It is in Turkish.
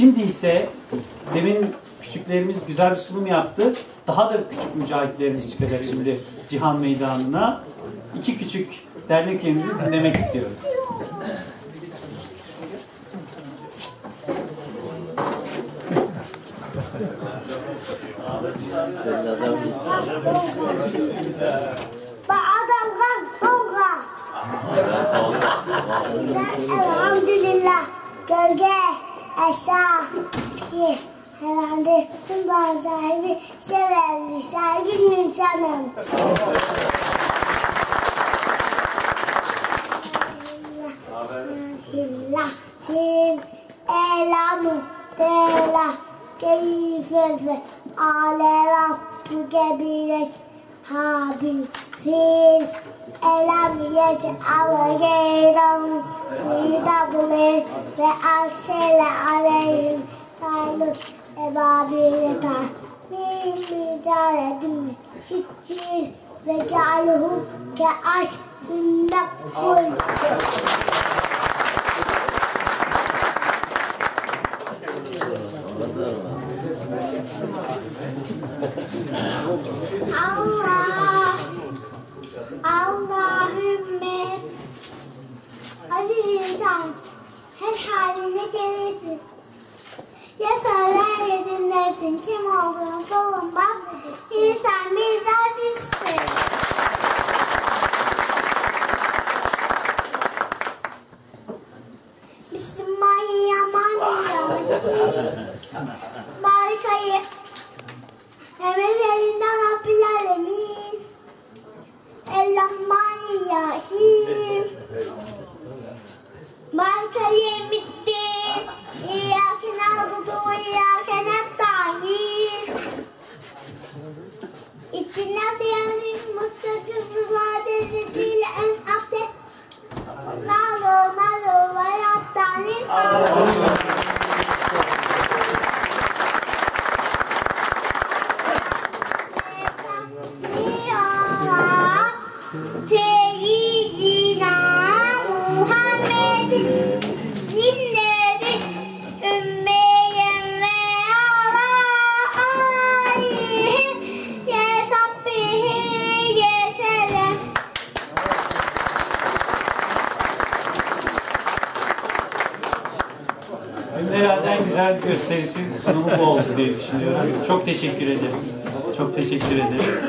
Şimdi ise demin küçüklerimiz güzel bir sunum yaptı. Daha da küçük mücahitlerimiz çıkacak şimdi Cihan Meydanı'na. İki küçük dernek üyemizi dinlemek istiyoruz. Ba'adam tonga. Elhamdülillah. Gölge, eşya, ki herhalde tüm bağ sahibi şerefli sergin insanım. Bismillahirrahmanirrahim. Elamı tela keyfe fe ale rabbuke biles habil fil elam yec'al geyran fidabli ve arsele aleyhim. Tayluk ebabileta min micaredim sittir ve cealhum ke aş nakul Allah Aziz insan her halinde gelirsin. Ya söyler ya dinlersin kim olduğunu bulunmaz. İnsan bir azizsin. Marikayı Hemen elinden Rabbil Alemin. Elhamdülillahim. Marka 20 herhalde en güzel gösterisi sunumu bu oldu diye düşünüyorum. Çok teşekkür ederiz. Çok teşekkür ederiz.